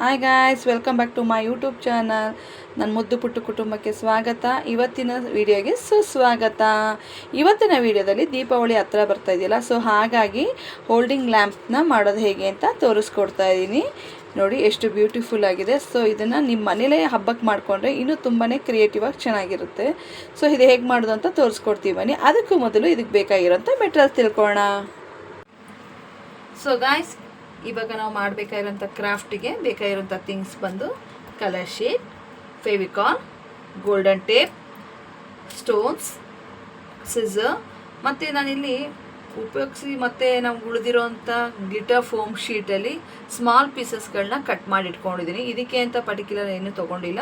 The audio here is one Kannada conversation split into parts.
Hi guys welcome back to my YouTube channel ನನ್ನ ಮುದ್ದು ಪುಟ್ಟು ಕುಟುಂಬಕ್ಕೆ ಸ್ವಾಗತ. ಇವತ್ತಿನ ವಿಡಿಯೋಗೆ ಸುಸ್ವಾಗತ. ಇವತ್ತಿನ ವಿಡಿಯೋದಲ್ಲಿ ದೀಪಾವಳಿ ಹತ್ರ ಬರ್ತಾ ಇದೆಯಲ್ಲ ಸೊ ಹಾಗಾಗಿ ಹೋಲ್ಡಿಂಗ್ ಲ್ಯಾಂಪ್ನ ಮಾಡೋದು ಹೇಗೆ ಅಂತ ತೋರಿಸ್ಕೊಡ್ತಾ ಇದ್ದೀನಿ ನೋಡಿ, ಎಷ್ಟು ಬ್ಯೂಟಿಫುಲ್ ಆಗಿದೆ. ಸೊ ಇದನ್ನು ನಿಮ್ಮ ಮನೇಲೇ ಹಬ್ಬಕ್ಕೆ ಮಾಡಿಕೊಂಡ್ರೆ ಇನ್ನೂ ತುಂಬಾ ಕ್ರಿಯೇಟಿವ್ ಆಗಿ ಚೆನ್ನಾಗಿರುತ್ತೆ. ಸೊ ಇದು ಹೇಗೆ ಮಾಡೋದು ಅಂತ ತೋರಿಸ್ಕೊಡ್ತೀವಿ ಬನ್ನಿ. ಅದಕ್ಕೂ ಮೊದಲು ಇದಕ್ಕೆ ಬೇಕಾಗಿರೋಂಥ ಮೆಟೀರಿಯಲ್ಸ್ ತಿಳ್ಕೊಳ್ಳೋಣ ಸೊ ಗಾಯ್ಸ್ ಇವಾಗ ನಾವು ಮಾಡಬೇಕಾಗಿರೋಂಥ ಕ್ರಾಫ್ಟಿಗೆ ಬೇಕಾಗಿರೋಂಥ ಥಿಂಗ್ಸ್ ಬಂದು colour sheet, ಫೆವಿಕಾನ್, golden tape, stones scissor ಮತ್ತು ನಾನಿಲ್ಲಿ ಉಪಯೋಗಿಸಿ ಮತ್ತು ನಮ್ಗೆ ಉಳಿದಿರೋಂಥ ಗ್ಲಿಟರ್ ಫೋಮ್ ಶೀಟಲ್ಲಿ ಸ್ಮಾಲ್ ಪೀಸಸ್ಗಳನ್ನ ಕಟ್ ಮಾಡಿ ಇಟ್ಕೊಂಡಿದ್ದೀನಿ ಇದಕ್ಕೆ ಅಂತ ಪರ್ಟಿಕ್ಯುಲರ್ ಏನು ತೊಗೊಂಡಿಲ್ಲ.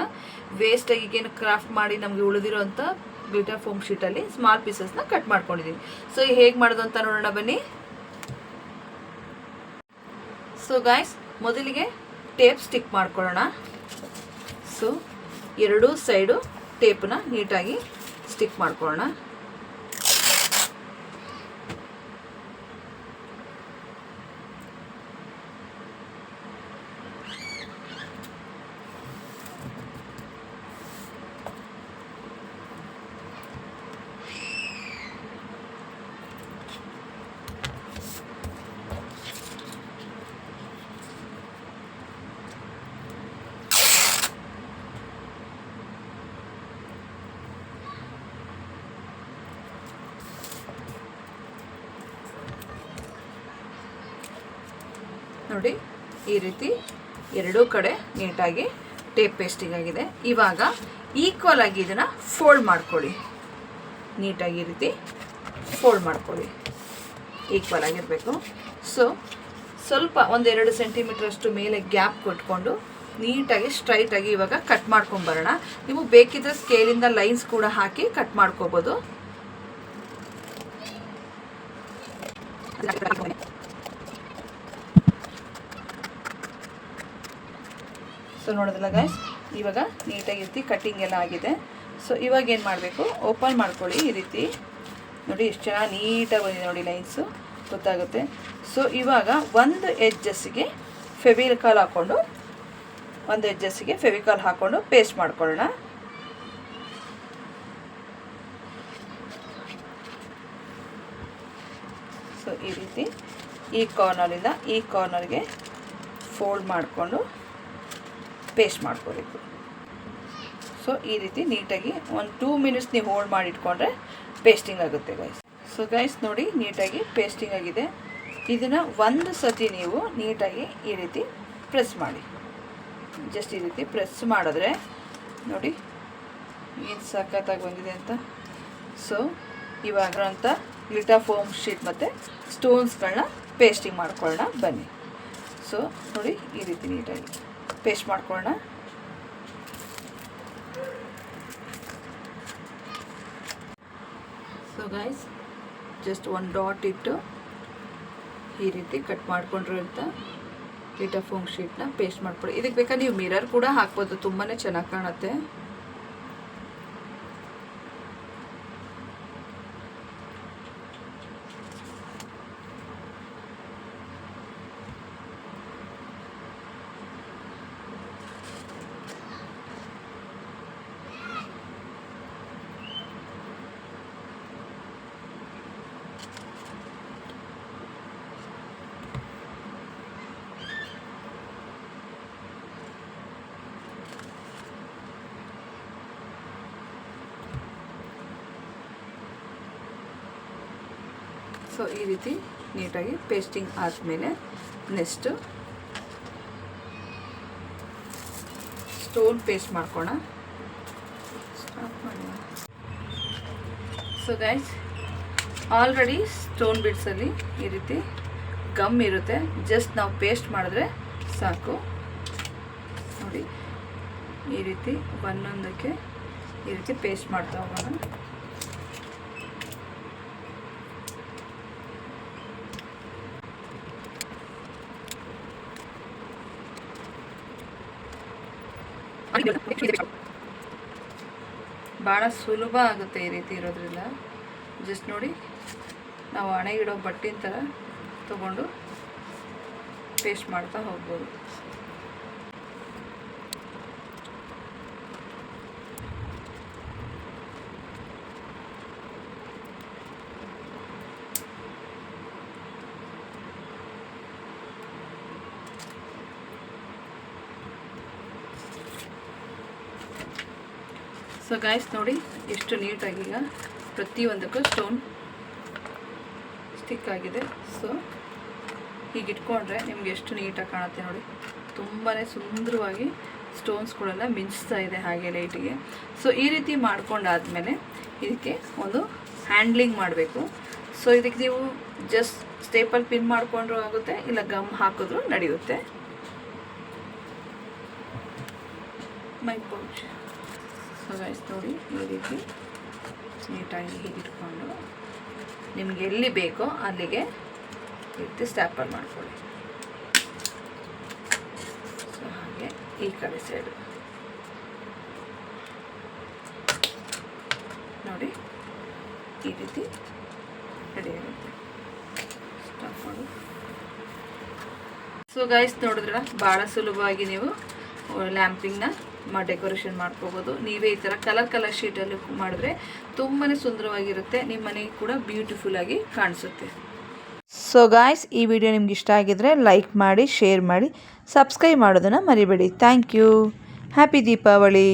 ವೇಸ್ಟಾಗಿ ಏನು ಕ್ರಾಫ್ಟ್ ಮಾಡಿ ನಮಗೆ ಉಳಿದಿರೋಂಥ ಗ್ಲಿಟರ್ ಫೋಮ್ ಶೀಟಲ್ಲಿ ಸ್ಮಾಲ್ ಪೀಸಸ್ನ ಕಟ್ ಮಾಡ್ಕೊಂಡಿದ್ದೀನಿ. ಸೊ ಹೇಗೆ ಮಾಡೋದು ಅಂತ ನೋಡೋಣ ಬನ್ನಿ. ಸೊ ಗಾಯ್ಸ್ ಮೊದಲಿಗೆ ಟೇಪ್ ಸ್ಟಿಕ್ ಮಾಡ್ಕೊಳ್ಳೋಣ. ಸೊ ಎರಡೂ ಸೈಡು ಟೇಪನ್ನ ನೀಟಾಗಿ ಸ್ಟಿಕ್ ಮಾಡ್ಕೊಳ್ಳೋಣ. ನೋಡಿ, ಈ ರೀತಿ ಎರಡೂ ಕಡೆ ನೀಟಾಗಿ ಟೇಪ್ ಪೇಸ್ಟಿಂಗ್ ಆಗಿದೆ. ಇವಾಗ ಈಕ್ವಲ್ ಆಗಿ ಇದನ್ನು ಫೋಲ್ಡ್ ಮಾಡ್ಕೊಳ್ಳಿ. ನೀಟಾಗಿ ಈ ರೀತಿ ಫೋಲ್ಡ್ ಮಾಡ್ಕೊಳ್ಳಿ. ಈಕ್ವಲ್ ಆಗಿರಬೇಕು. ಸೊ ಸ್ವಲ್ಪ ಒಂದೆರಡು ಸೆಂಟಿಮೀಟ್ರಷ್ಟು ಮೇಲೆ ಗ್ಯಾಪ್ ಕೊಟ್ಕೊಂಡು ನೀಟಾಗಿ ಸ್ಟ್ರೈಟಾಗಿ ಇವಾಗ ಕಟ್ ಮಾಡ್ಕೊಂಬರೋಣ ನೀವು ಬೇಕಿದ್ರೆ ಸ್ಕೇಲಿಂದ ಲೈನ್ಸ್ ಕೂಡ ಹಾಕಿ ಕಟ್ ಮಾಡ್ಕೋಬೋದು. ಸೊ ನೋಡೋದಿಲ್ಲ ಗಾಯ್ಸ್ ಇವಾಗ ನೀಟಾಗಿ ಇರ್ತಿ ಕಟ್ಟಿಂಗ್ ಎಲ್ಲ ಆಗಿದೆ. ಸೊ ಇವಾಗ ಏನು ಮಾಡಬೇಕು? ಓಪನ್ ಮಾಡ್ಕೊಳ್ಳಿ ಈ ರೀತಿ. ನೋಡಿ, ಎಷ್ಟು ಚೆನ್ನಾಗಿ ನೀಟಾಗಿ ಬಂದಿದೆ ನೋಡಿ ಲೈನ್ಸು ಗೊತ್ತಾಗುತ್ತೆ. ಸೊ ಇವಾಗ ಒಂದು ಎಜ್ಜಸ್ಸಿಗೆ ಫೆವಿಕಾಲ್ ಹಾಕ್ಕೊಂಡು ಒಂದು ಎಜ್ಜಸ್ಸಿಗೆ ಫೆವಿಕಾಲ್ ಹಾಕ್ಕೊಂಡು ಪೇಸ್ಟ್ ಮಾಡ್ಕೊಳ್ಳೋಣ. ಸೊ ಈ ರೀತಿ ಈ ಕಾರ್ನರಿಂದ ಈ ಕಾರ್ನರ್ಗೆ ಫೋಲ್ಡ್ ಮಾಡಿಕೊಂಡು ಪೇಸ್ಟ್ ಮಾಡ್ಕೋಬೇಕು. ಸೊ ಈ ರೀತಿ ನೀಟಾಗಿ ಒಂದು ಟೂ ಮಿನಿಟ್ಸ್ ನೀವು ಹೋಲ್ಡ್ ಮಾಡಿ ಇಟ್ಕೊಂಡ್ರೆ ಪೇಸ್ಟಿಂಗ್ ಆಗುತ್ತೆ ಗೈಸ್ ಸೊ ಗೈಸ್ ನೋಡಿ ನೀಟಾಗಿ ಪೇಸ್ಟಿಂಗ್ ಆಗಿದೆ. ಇದನ್ನು ಒಂದು ಸತಿ ನೀವು ನೀಟಾಗಿ ಈ ರೀತಿ ಪ್ರೆಸ್ ಮಾಡಿ. ಜಸ್ಟ್ ಈ ರೀತಿ ಪ್ರೆಸ್ ಮಾಡಿದ್ರೆ, ನೋಡಿ ಏನು ಸಖತ್ತಾಗಿ ಬಂದಿದೆ ಅಂತ. ಸೊ ಇವಾಗ ಅಂತ ಗ್ಲಿಟಾ ಫೋಮ್ ಶೀಟ್ ಮತ್ತು ಸ್ಟೋನ್ಸ್ಗಳನ್ನ ಪೇಸ್ಟಿಂಗ್ ಮಾಡ್ಕೊಳ್ಳೋಣ, ಬನ್ನಿ. ಸೊ ನೋಡಿ ಈ ರೀತಿ ನೀಟಾಗಿ. ಪೇಸ್ಟ್ ಮಾಡ್ಕೊಳ್ಳೋಣ. ಸೊ ಗೈಸ್ ಜಸ್ಟ್ ಒಂದು ಡಾಟ್ ಇಟ್ಟು ಈ ರೀತಿ ಕಟ್ ಮಾಡ್ಕೊಂಡಿರೋಂಥ ಲಿಟರ್ ಫೋಮ್ ಶೀಟ್ನ ಪೇಸ್ಟ್ ಮಾಡ್ಕೊಳ್ಳಿ. ಇದಕ್ಕೆ ಬೇಕಾದ್ರೆ ನೀವು ಮಿರರ್ ಕೂಡ ಹಾಕ್ಬೋದು ತುಂಬಾ ಚೆನ್ನಾಗಿ ಕಾಣುತ್ತೆ. ಸೊ, ಈ ರೀತಿ ನೀಟಾಗಿ ಪೇಸ್ಟಿಂಗ್ ಆದಮೇಲೆ ನೆಕ್ಸ್ಟು ಸ್ಟೋನ್ ಪೇಸ್ಟ್ ಮಾಡ್ಕೋಣ ಸ್ಟಾಪ್ ಮಾಡಿ ಸೊ ಗೈಸ್ ಆಲ್ರೆಡಿ ಸ್ಟೋನ್ ಬಿಡ್ಸಲ್ಲಿ ಈ ರೀತಿ ಗಮ್ ಇರುತ್ತೆ. ಜಸ್ಟ್ ನಾವು ಪೇಸ್ಟ್ ಮಾಡಿದ್ರೆ ಸಾಕು. ನೋಡಿ, ಈ ರೀತಿ ಒಂದೊಂದಕ್ಕೆ ಈ ರೀತಿ ಪೇಸ್ಟ್ ಮಾಡ್ತಾ ಹೋಗೋಣ. ಭಾಳ ಸುಲಭ ಆಗುತ್ತೆ ಈ ರೀತಿ ಇರೋದ್ರಿಂದ. ಜಸ್ಟ್ ನೋಡಿ, ನಾವು ಹಣೆಗಿಡೋ ಬಟ್ಟಿನ ಥರ ತೊಗೊಂಡು ಪೇಸ್ಟ್ ಮಾಡ್ತಾ ಹೋಗ್ಬೋದು. ಸೊ ಗಾಯ್ಸ್ ನೋಡಿ, ಎಷ್ಟು ನೀಟಾಗಿ ಈಗ ಪ್ರತಿಯೊಂದಕ್ಕೂ ಸ್ಟೋನ್ ಸ್ಟಿಕ್ ಆಗಿದೆ. ಸೊ ಹೀಗೆ ಇಟ್ಕೊಂಡ್ರೆ ನಿಮ್ಗೆ ಎಷ್ಟು ನೀಟಾಗಿ ಕಾಣುತ್ತೆ ನೋಡಿ. ತುಂಬಾ ಸುಂದರವಾಗಿ ಸ್ಟೋನ್ಸ್ಗಳೆಲ್ಲ ಮಿಂಚ್ತಾ ಇದೆ ಹಾಗೆ ಲೈಟಿಗೆ ಸೊ ಈ ರೀತಿ ಮಾಡ್ಕೊಂಡಾದಮೇಲೆ ಇದಕ್ಕೆ ಒಂದು ಹ್ಯಾಂಡ್ಲಿಂಗ್ ಮಾಡಬೇಕು. ಸೊ ಇದಕ್ಕೆ ನೀವು ಜಸ್ಟ್ ಸ್ಟೇಪಲ್ ಪಿನ್ ಮಾಡಿಕೊಂಡ್ರೂ ಆಗುತ್ತೆ, ಇಲ್ಲ ಗಮ್ ಹಾಕಿದ್ರೂ ನಡೆಯುತ್ತೆ. ಮೈ ಪೌಚ್ ಸೊ ಗೈಸ್ ನೋಡಿ ಈ ರೀತಿ ನೀಟಾಗಿ ಹೀಗಿಟ್ಕೊಂಡು ನಿಮ್ಗೆ ಎಲ್ಲಿ ಬೇಕೋ ಅಲ್ಲಿಗೆ ರೀತಿ ಸ್ಟ್ಯಾಪಲ್ ಮಾಡ್ಕೊಳ್ಳಿ. ಸೊ ಹಾಗೆ ಈ ಕಡೆ ಸೈಡು ನೋಡಿ, ಈ ರೀತಿ ರೆಡಿ ಆಗುತ್ತೆ. ಸ್ಟಾಪ್ ಮಾಡಿ. ಸೊ ಗೈಸ್ ನೋಡಿದ್ರ ಭಾಳ ಸುಲಭವಾಗಿ ನೀವು ಲ್ಯಾಂಪಿಂಗ್ನ ಡೆಕೋರೇಷನ್ ಮಾಡ್ಕೋಬೋದು. ನೀವೇ ಈ ಥರ ಕಲರ್ ಕಲರ್ ಶೀಟಲ್ಲಿ ಮಾಡಿದ್ರೆ ತುಂಬಾ ಸುಂದರವಾಗಿರುತ್ತೆ. ನಿಮ್ಮ ಮನೆಗೆ ಕೂಡ ಬ್ಯೂಟಿಫುಲ್ಲಾಗಿ ಕಾಣಿಸುತ್ತೆ. ಸೊ ಗಾಯ್ಸ್ ಈ ವಿಡಿಯೋ ನಿಮ್ಗೆ ಇಷ್ಟ ಆಗಿದ್ರೆ ಲೈಕ್ ಮಾಡಿ ಶೇರ್ ಮಾಡಿ ಸಬ್ಸ್ಕ್ರೈಬ್ ಮಾಡೋದನ್ನು ಮರಿಬೇಡಿ. Thank you happy Deepavali